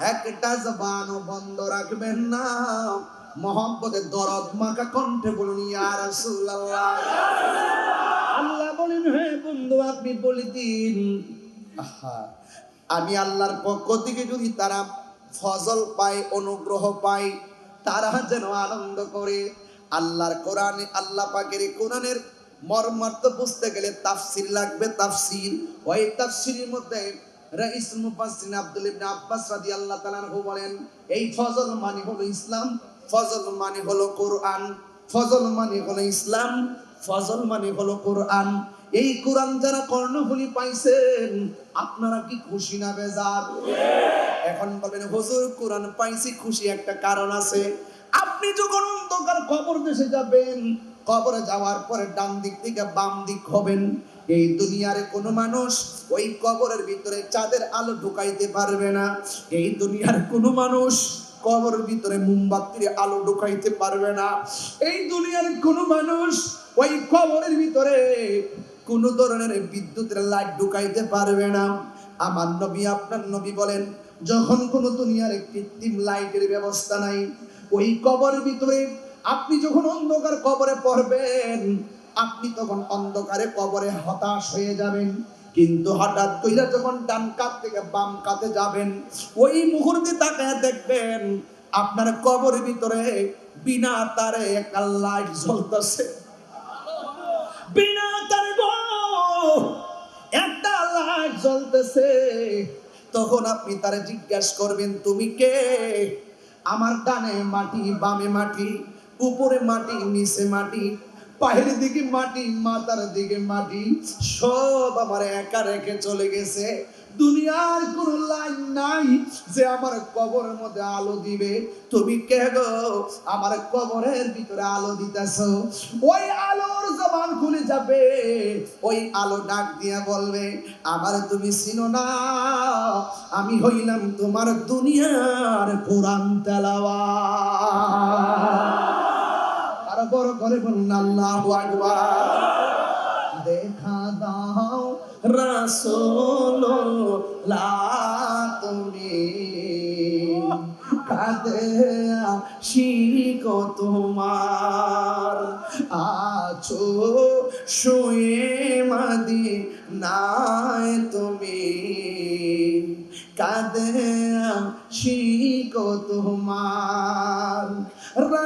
একটা জবানও বন্ধ রাখবেন না। মোহাম্মদের দরদ মাখা কণ্ঠে বলুন, ইয়া রাসূলুল্লাহ। আল্লাহ বলেন, হে বন্ধু, আপনি বলে দিন আমি আল্লাহর পক্ষ থেকে যদি তারা ফজল পায়, অনুগ্রহ পায়, তারা যেন আনন্দ করে। আল্লাহর কোরআনে, আল্লাহ পাকের কোরআনের মর্মার্থ বুঝতে গেলে তাফসির লাগবে, তাফসির। ওই তাফসিরের মধ্যে রাইস মুফাসসির আব্দুল ইবনে আব্বাস রাদিয়াল্লাহু তাআলা বলেন, এই ফজল মানে হলো ইসলাম, ফজল মানে হলো কোরআন, ফজল মানে হলো ইসলাম, ফজল মানে হলো কোরআন। এই কোরআন যারা কর্ণফুলি পাইছেন, আপনারা কি খুশি না বেজার? এখন বলবেন হুজুর, কোরআন পাইছি, খুশি একটা কারণ আছে। আপনি যখন অন্ধকার কবর দেশে যাবেন, কবরে যাওয়ার পরে ডান দিক থেকে বাম দিক হবেন। এই দুনিয়ার কোনো মানুষ ওই কবরের ভিতরে চাঁদের আলো ঢুকাইতে পারবে না। এই দুনিয়ার কোনো মানুষ কবরের ভিতরে মোমবাতির আলো ঢুকাইতে পারবে না। এই দুনিয়ার কোনো মানুষ ওই কবরের ভিতরে কোন ধরনের বিদ্যুতের লাইট ঢুকাইতে পারবে না। আমার নবী, আপনার নবী বলেন, যখন কোন দুনিয়ার কৃত্রিম লাইটের ব্যবস্থা নাই, ওই কবরের ভিতরে আপনি যখন অন্ধকার কবরে পড়বেন আপনি তখন অন্ধকারে কবরে হতাশ হয়ে যাবেন। কিন্তু হঠাৎ কইরা যখন ডান কাত থেকে বাম কাতে যাবেন, ওই মুহূর্তে তাকায় দেখবেন আপনার কবরের ভিতরে বিনা তারে একটা লাইট জ্বলতেছে। বিনা তারে একটা লাইট জ্বলতেছে। তখন আপনি তারে জিজ্ঞাসা করবেন, তুমি কে? আমার ডানে মাটি, বামে মাটি, উপরে মাটি, নিচে মাটি। পায়ের দিকে মাটি, মাথার দিকে মাটি, সব আমার একা রেখে চলে গেছে। দুনিয়ার কোনো লাইন নাই যে আমার কবরের মধ্যে আলো দিবে। তুমি কে গো? আমার কবরের ভিতরে আলো দিতেছ। ওই আলোর জবান খুলে যাবে। ওই আলো ডাক দিয়া বলবে, আমার তুমি চিনো না, আমি হইলাম তোমার দুনিয়ার কোরআন তেলাওয়া বড় করে বলুন আল্লাহু দেখা দাও রাসূল তুমি কাঁদে শিক তোমার। আছো শুয়ে মাদি নাই তুমি কাঁদে শিক তোমার।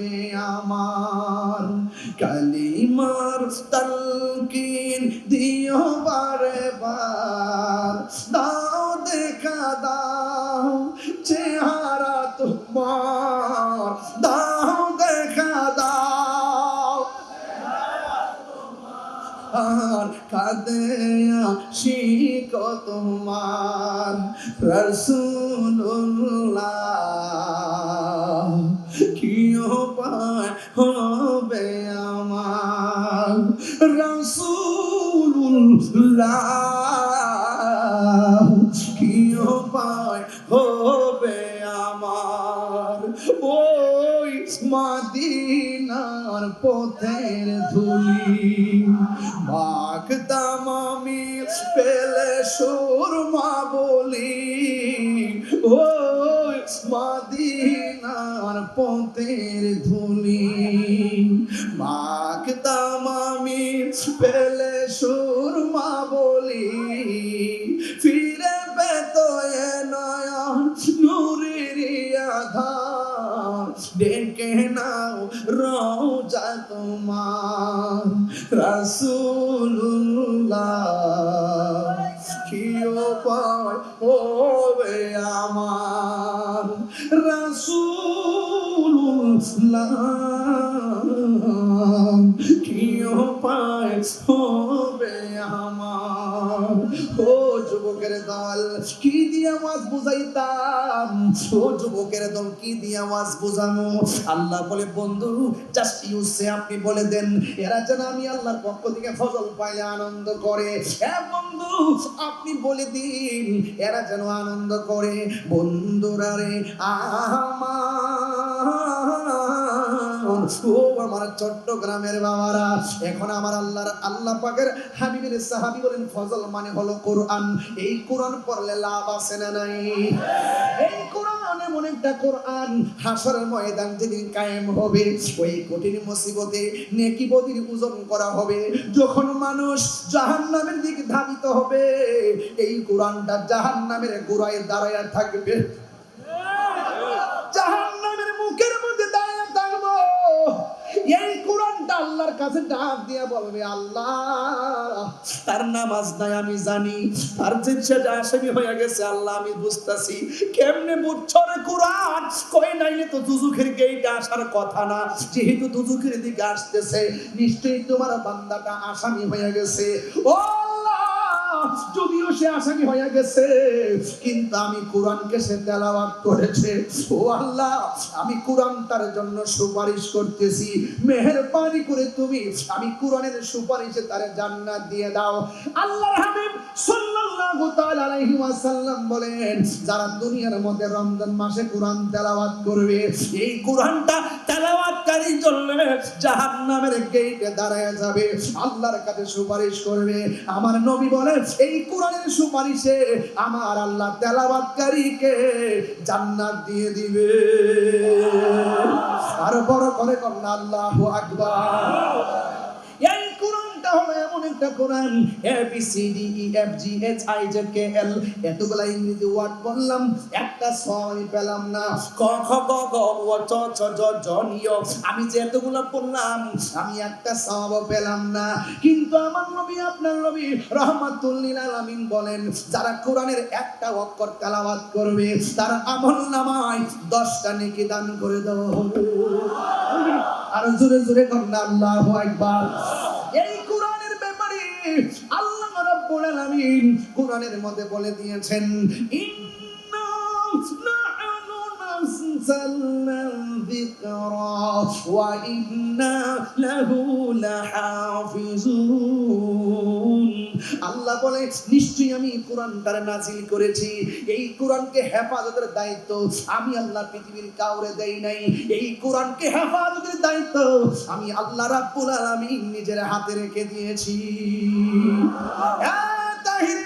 আসবে আমার। কালিমার তালকিন দিও বারে বার দাও দেখা, দাও চেহারা তোমার। দাও দেখা, দাও। আর কাঁদে শিক তোমার। রসুল্লাহ মাদিনার পথের ধুলি। বাগদাম আমি পেলে সুরমা বলি। ও মদিনার পথের ধুলি। বাগদাম আমি পেলে রাসুল্লাহ কি উপায় হবে আমার ও যুবকের দল কি দিয়ে মাছ বুঝাইতা ও যুবকের দল কি দিয়ে আওয়াজ বোঝানো? আল্লাহ বলে, বন্ধু জাস্ট ইউসে আপনি বলে দেন। এরা যেন আমি আল্লাহর পক্ষ থেকে ফজল পাইলে আনন্দ করে। হ্যাঁ বন্ধু, আপনি বলে দিন। এরা যেন আনন্দ করে, বন্ধুরা রে, আমার ও আমার চট্টগ্রামের বাবারা। এখন আমার আল্লাহর আল্লাহ পাকের হাবিবের সাহাবি বলেন, ফজল মানে হলো কোরআন। এই কোরআন পড়লে লাভ আছে না নাই? এই কোরআন এমন একটা কোরআন, হাসরের ময়দান যেদিন কায়েম হবে, ওই কঠিন মুসিবতে নেকি বদির ওজন করা হবে। যখন মানুষ জাহান্নামের দিকে ধাবিত হবে, এই কোরআনটা জাহান্নামের গোড়ায় দাঁড়ায় থাকবে। আল্লাহর কাছে ডাক দিয়া বলবে, আল্লাহ, তার নামাজ নাই আমি জানি। তার যে সেটা আসামি হয়ে গেছে, আল্লাহ, আমি বুঝতেছি। কেমনে বুঝছরে কোরআন কই নাইলে তো দুজুখের গেইটে আসার কথা না। যেহেতু দুজুখের দিকে আসতেছে, নিশ্চয়ই তোমার বান্দাটা আসামি হয়ে গেছে। ও যদিও সে আসামি গেছে, কিন্তু আমি কোরআনকে সে করেছে। ও আল্লাহ, আমি কোরআন তার জন্য সুপারিশ করতেছি। মেহেরবানি করে তুমি আমি কোরআনের সুপারিশে তার জান্নাত দিয়ে দাও। হাবিব সাল্লাল্লাহু তাআলা আলাইহি ওয়াসাল্লাম বলেন, যারা দুনিয়ার মধ্যে রমজান মাসে কোরআন তেলাওয়াত করবে, এই কোরআনটা তেলাওয়াতকারী জন্য জাহান্নামের গেটে দাঁড়ায় যাবে। আল্লাহর কাছে সুপারিশ করবে। আমার নবী বলেন এই কোরআনের সুপারিশে আমার আল্লাহ তেলাবাদকারীকে জান্নাত দিয়ে দিবে। আর বড় করে কন্যা, আল্লাহ আকবার এই কোরআনটা হলো এমন একটা কোরআন A B C D E F G H I K L এতগুলা ইংরেজি ওয়ার্ড একটা স আমি পেলাম না। ক, খ, গ ও, চ ছ জ জ আমি যে এতগুলা পড়লাম, আমি একটা সব পেলাম না। কিন্তু আমার নবী, আপনার নবী রহমাতুল্লিল আলামিন বলেন, যারা কোরআনের একটা অক্ষর তেলাওয়াত করবে, তার আমল নামায় দশটা নেকি দান করে দেওয়া হবে। আর জোরে জোরে কন্যা আল্লাহু ব্যাপারে আল্লাহ রাব্বুল আলামিন কোরআনের মধ্যে বলে দিয়েছেন, ইন্না নাহনু নাযালনা যিকরা ওয়া ইন্না লাহু লাহাফিজুন। আল্লাহ বলে নিশ্চয়ই আমি কোরআন দ্বারা নাজিল করেছি। এই কোরআনকে হেফাজতের দায়িত্ব আমি আল্লাহ পৃথিবীর কাউরে দেই নাই। এই কোরআনকে হেফাজতের দায়িত্ব আমি আল্লাহ রাব্বুল আলামিন নিজের হাতে রেখে দিয়েছি। হ্যাঁ, তাহির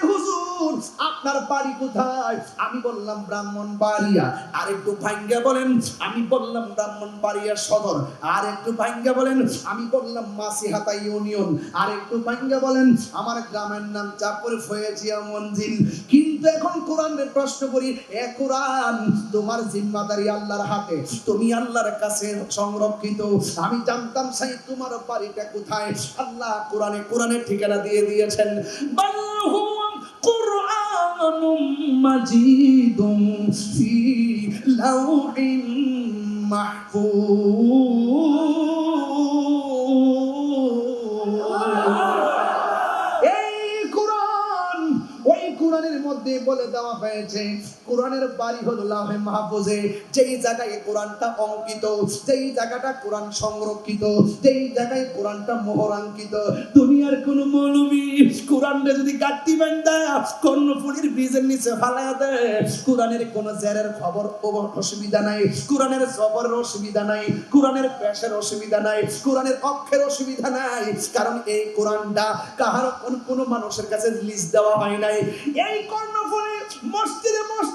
হুজুর আপনার বাড়ি কোথায়? আমি বললাম ব্রাহ্মণ বাড়িয়া আর একটু ভাঙ্গা বলেন, আমি বললাম ব্রাহ্মণ বাড়িয়া সদর। আর একটু ভাঙ্গা বলেন, আমি বললাম, মাসিহাতা ইউনিয়ন। আর একটু ভাঙ্গা বলেন, আমার গ্রামের নাম চাপুর ফয়েজিয়া মঞ্জিল। কিন্তু এখন কোরআনের প্রশ্ন করি, এ কোরআন তোমার জিম্মাদারি আল্লাহর হাতে, তুমি আল্লাহর কাছে সংরক্ষিত। আমি জানতাম, সেই, তোমার বাড়িটা কোথায়? আল্লাহ কোরআনে কোরআনের ঠিকানা দিয়ে দিয়েছেন। বাল হুয়া مجيد في لوح محفوظ. এই কোরআন ওই কোরআনের মধ্যে বলে দেওয়া হয়েছে কোরআনের বাড়ি হলো লাহে মাহফুজে, যেই জায়গায় কোরআনটা অঙ্কিত, যেই জায়গাটা কোরআন সংরক্ষিত, যেই জায়গায় কোরআনটা মোহরাঙ্কিত। দুনিয়ার কোন মৌলবী কোরআনটা যদি গাঁটটি বান্ধা কর্ণফুলির ব্রিজের নিচে ফালায়া দেয়। কোরআনের কোন জেরের খবর অসুবিধা নাই। কোরআনের জবরের অসুবিধা নাই। কোরআনের পেশের অসুবিধা নাই। কোরআনের অক্ষের অসুবিধা নাই। কারণ এই কোরআনটা কাহার কোন কোন মানুষের কাছে লিস্ট দেওয়া হয় নাই। এই কর্ণফুলি মসজিদে মসজিদে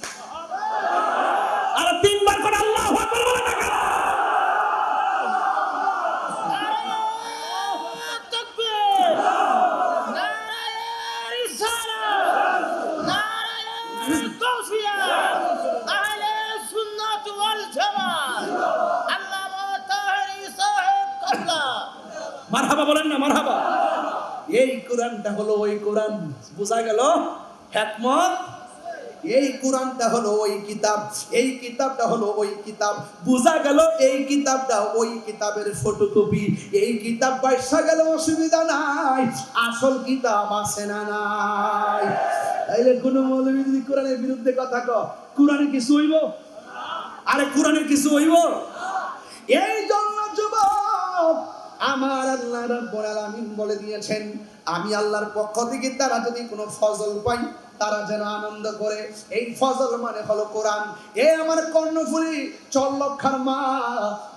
মারহাবা বলেন না, মারহাবা। এই কোরআনটা হলো ওই কোরআন, বোঝা গেল? হ্যাকমত এই কোরআনটা হলো ওই কিতাব, এই কিতাবটা হলো ওই কিতাব। বোঝা গেল এই কিতাবটা ওই কিতাবের ফটোকপি এই কিতাব পয়সা গেল, অসুবিধা নাই। আসল কিতাব আছে না নাই? তাইলে কোন মৌলবী যদি কোরআনের বিরুদ্ধে কথা ক কোরআনে কিছু হইব? আরে কোরআনের কিছু হইব? এই জন্য আমার আল্লাহ রাব্বুল আলামিন বলে দিয়েছেন, আমি আল্লাহর পক্ষ থেকে তারা যদি কোনো ফজল পাই তারা যেন আনন্দ করে। এই ফজল মানে হলো কোরআন। এ আমার কর্ণফুলি চল্লক্ষার মা,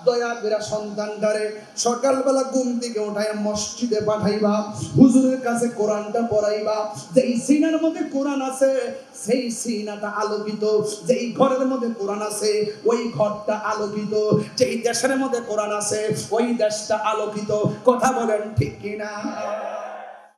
দয়া করে সন্তানটারে সকালবেলা ঘুম থেকে উঠায় মসজিদে পাঠাইবা, হুজুরের কাছে কোরআনটা পড়াইবা। যেই সিনার মধ্যে কোরআন আছে, সেই সিনাটা আলোকিত। যেই ঘরের মধ্যে কোরআন আছে, ওই ঘরটা আলোকিত। যেই দেশের মধ্যে কোরআন আছে, ওই দেশটা আলোকিত। কথা বলেন ঠিক কিনা?